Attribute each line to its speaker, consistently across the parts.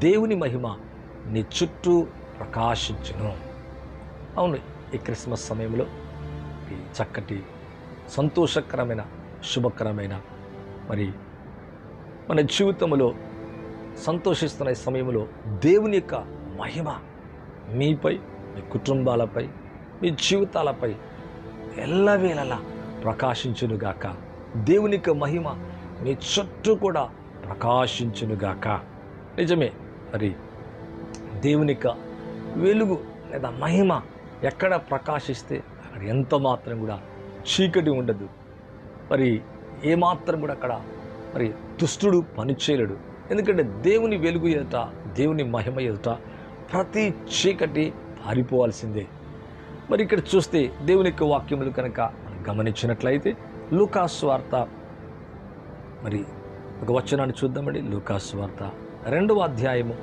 Speaker 1: దేవుని మహిమ నీ చుట్టూ ప్రకాశించును. అవును ఈ క్రిస్మస్ సమయంలో ఈ చక్కటి సంతోషకరమైన శుభకరమైన మరి మన జీవితంలో సంతోషిస్తున్న సమయంలో దేవుని యొక్క మహిమ మీపై మీ కుటుంబాలపై మీ జీవితాలపై ఎల్లవేళలా ప్రకాశించునుగాక. దేవుని యొక్క మహిమ మీ చుట్టూ కూడా ప్రకాశించునుగాక. నిజమే మరి దేవుని యొక్క వెలుగు లేదా మహిమ ఎక్కడ ప్రకాశిస్తే అక్కడ ఎంత మాత్రం కూడా చీకటి ఉండదు. మరి ఏమాత్రం కూడా అక్కడ మరి దుష్టుడు పనిచేయలేడు. ఎందుకంటే దేవుని వెలుగు ఎదుట దేవుని మహిమ ఎదుట ప్రతి చీకటి పారిపోవాల్సిందే. మరి ఇక్కడ చూస్తే దేవుని యొక్క వాక్యములు కనుక గమనించినట్లయితే లూకాస్ వార్త మరి ఒక వచనాన్ని చూద్దామండి. లూకాస్ వార్త రెండవ అధ్యాయము.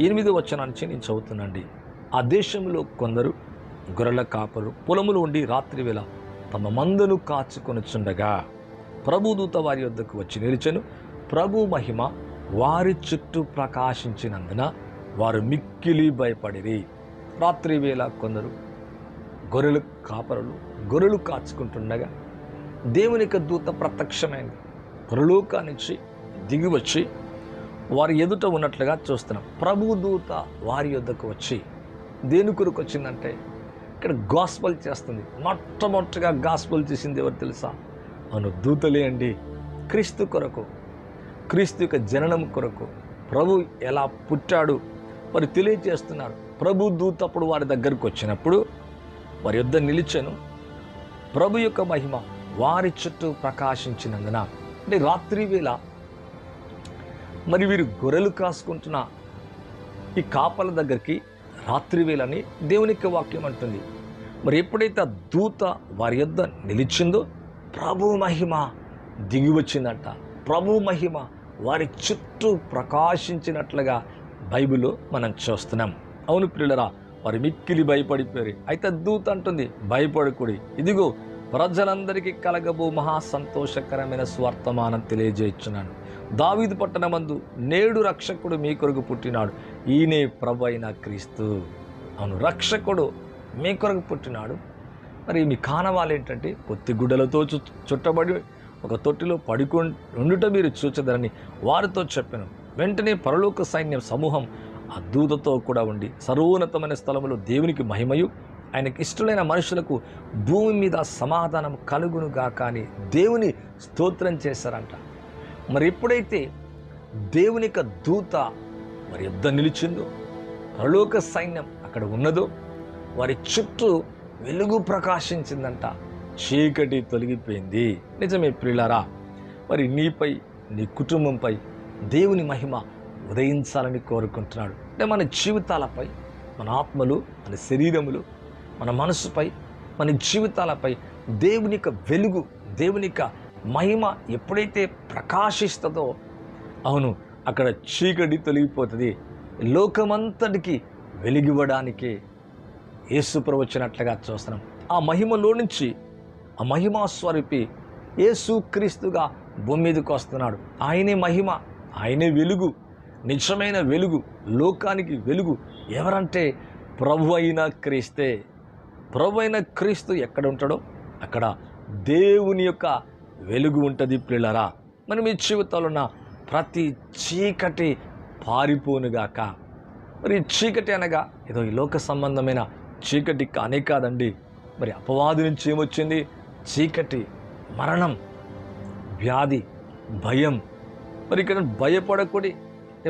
Speaker 1: ఎనిమిదో వచనానికి నేను చదువుతున్నాండి. ఆ దేశంలో కొందరు గొర్రెల కాపరు పొలములు ఉండి రాత్రి వేళ తమ మందును కాచుకొనుచుండగా ప్రభుదూత వారి వద్దకు వచ్చి నిలిచెను. ప్రభు మహిమ వారి చుట్టూ ప్రకాశించినందున వారు మిక్కిలి భయపడిరి. రాత్రి వేళ కొందరు గొర్రెలు కాపరులు గొర్రెలు కాచుకుంటుండగా దేవుని యొక్క దూత ప్రత్యక్షమైంది. పరలోకా నుంచి దిగి వచ్చి వారి ఎదుట ఉన్నట్లుగా చూస్తున్నాం. ప్రభు దూత వారి యొద్దకు వచ్చి దేని కొరకు వచ్చిందంటే ఇక్కడ గాస్పల్ చేస్తుంది. మొట్టమొదటిగా గాస్పల్ చేసింది ఎవరు తెలుసా? అను దూతలే అండి. క్రీస్తు కొరకు క్రీస్తు యొక్క జననం కొరకు ప్రభు ఎలా పుట్టాడు? వారు తెలియజేస్తున్నారు. ప్రభు దూత అప్పుడు వారి దగ్గరకు వచ్చినప్పుడు వారి యొద్ద నిలిచాను. ప్రభు యొక్క మహిమ వారి చుట్టూ ప్రకాశించినందున అంటే రాత్రి వేళ మరి వీరు గొర్రెలు కాసుకుంటున్న ఈ కాపల దగ్గరికి రాత్రి వేళని దేవుని వాక్యం అంటుంది. మరి ఎప్పుడైతే ఆ దూత వారి యొద్ద నిలిచిందో ప్రభు మహిమ దిగి వచ్చిందంట. ప్రభు మహిమ వారి చుట్టూ ప్రకాశించినట్లుగా బైబిల్లో మనం చూస్తున్నాం. అవును పిల్లరా వారి మిక్కిలి భయపడిపోయారు. అయితే దూత అంటుంది భయపడకుడి. ఇదిగో ప్రజలందరికీ కలగబో మహా సంతోషకరమైన స్వర్తమానం తెలియజేస్తున్నాను దావీదు పట్టణమందు నేడు రక్షకుడు మీ కొరకు పుట్టినాడు. ఈయనే ప్రభు అయిన క్రీస్తు. అవును రక్షకుడు మీ కొరకు పుట్టినాడు. మరి మీ కానవాళ్ళు ఏంటంటే పొత్తి గుడ్డలతో చు చుట్టబడి ఒక తొట్టిలో పడుకు ఉండుట మీరు చూచదరని వారితో చెప్పాను. వెంటనే పరలోక సైన్యం సమూహం ఆ దూతతో కూడా ఉండి సర్వోన్నతమైన స్థలములో దేవునికి మహిమయు ఆయనకి ఇష్టమైన మనుషులకు భూమి మీద సమాధానం కలుగునుగా కానీ దేవుని స్తోత్రం చేశారంట. మరి ఎప్పుడైతే దేవుని యొక్క దూత మరి యుద్ధ నిలిచిందో పరలోక సైన్యం అక్కడ ఉన్నదో వారి చుట్టూ వెలుగు ప్రకాశించిందంట చీకటి తొలగిపోయింది. నిజమే ప్రిలారా మరి నీపై నీ కుటుంబంపై దేవుని మహిమ ఉదయించాలని కోరుకుంటున్నాడు. అంటే మన జీవితాలపై మన ఆత్మలు మన శరీరములు మన మనసుపై మన జీవితాలపై దేవుని యొక్క వెలుగు దేవుని యొక్క మహిమ ఎప్పుడైతే ప్రకాశిస్తుందో అవును అక్కడ చీకటి తొలగిపోతుంది. లోకమంతటికి వెలిగివ్వడానికే యేసు ప్రవచ్చినట్లుగా చూస్తున్నాం. ఆ మహిమలో నుంచి ఆ మహిమా స్వరూపి యేసు క్రీస్తుగా భూమి మీదకి వస్తున్నాడు. ఆయనే మహిమ ఆయనే వెలుగు నిజమైన వెలుగు లోకానికి వెలుగు ఎవరంటే ప్రభు అయిన క్రీస్తే. ప్రభు అయిన క్రీస్తు ఎక్కడ ఉంటాడో అక్కడ దేవుని యొక్క వెలుగు ఉంటుంది పిల్లరా మనం ఈ జీవితంలో ఉన్న ప్రతి చీకటి పారిపోనుగాక. మరి చీకటి అనగా ఏదో ఈ లోక సంబంధమైన చీకటి కానే కాదండి. మరి అపవాది నుంచి ఏమొచ్చింది? చీకటి మరణం వ్యాధి భయం. మరి ఇక్కడ భయపడకూడి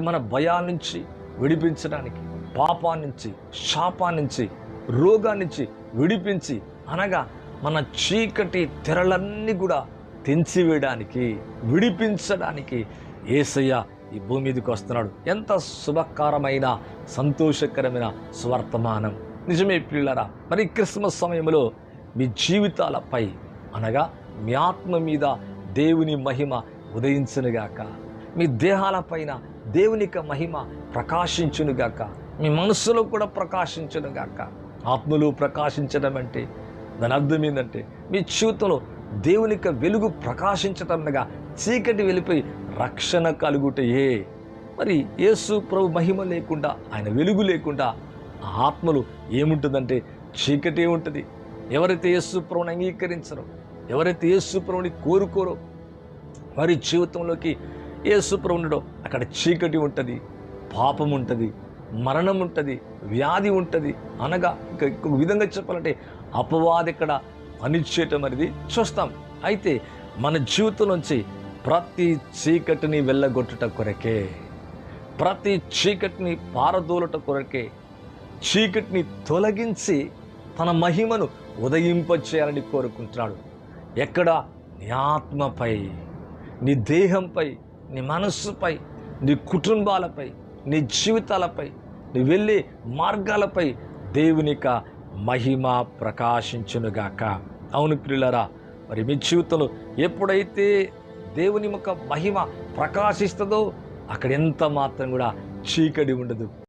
Speaker 1: మన భయాల నుంచి విడిపించడానికి పాపా నుంచి శాపా నుంచి రోగాన్నించి విడిపించి అనగా మన చీకటి తెరలన్నీ కూడా తెంచివేయడానికి విడిపించడానికి ఏసయ్య ఈ భూమి మీదకి వస్తున్నాడు. ఎంత శుభకరమైన సంతోషకరమైన స్వర్తమానం. నిజమే పిల్లరా మరి క్రిస్మస్ సమయంలో మీ జీవితాలపై అనగా మీ ఆత్మ మీద దేవుని మహిమ ఉదయించునుగాక మీ దేహాలపైన దేవునిక మహిమ ప్రకాశించునుగాక మీ మనస్సులో కూడా ప్రకాశించునుగాక ఆత్మలు ప్రకాశించడం అంటే దాని అర్థం ఏంటంటే మీ జీవితంలో దేవుని యొక్క వెలుగు ప్రకాశించటంగా చీకటి వెళ్ళిపోయి రక్షణ కలుగుటయే. మరి యేసు ప్రభు మహిమ లేకుండా ఆయన వెలుగు లేకుండా ఆత్మలు ఏముంటుందంటే చీకటి ఉంటుంది. ఎవరైతే యేసు ప్రభుని అంగీకరించరో ఎవరైతే యేసు ప్రభుని కోరుకోరో వారి జీవితంలోకి యేసు ప్రభునిడో అక్కడ చీకటి ఉంటుంది పాపం ఉంటుంది. మరణం ఉంటుంది వ్యాధి ఉంటుంది అనగా ఇంకా ఇంకొక విధంగా చెప్పాలంటే అపవాది ఇక్కడ పనిచేయటం అనేది చూస్తాం. అయితే మన జీవితం నుంచి ప్రతి చీకటిని వెళ్ళగొట్టుట కొరకే ప్రతి చీకటిని పారదోలట కొరకే చీకటిని తొలగించి తన మహిమను ఉదయింపచేయాలని కోరుకుంటున్నాడు. ఎక్కడ? నీ ఆత్మపై నీ దేహంపై నీ మనస్సుపై నీ కుటుంబాలపై నీ జీవితాలపై నువ్వు వెళ్ళి మార్గాలపై దేవునిక మహిమ ప్రకాశించునుగాక. అవును ప్రియులరా మరి మీ జీవితంలో ఎప్పుడైతే దేవుని యొక్క మహిమ ప్రకాశిస్తుందో అక్కడ ఎంత మాత్రం కూడా చీకటి ఉండదు.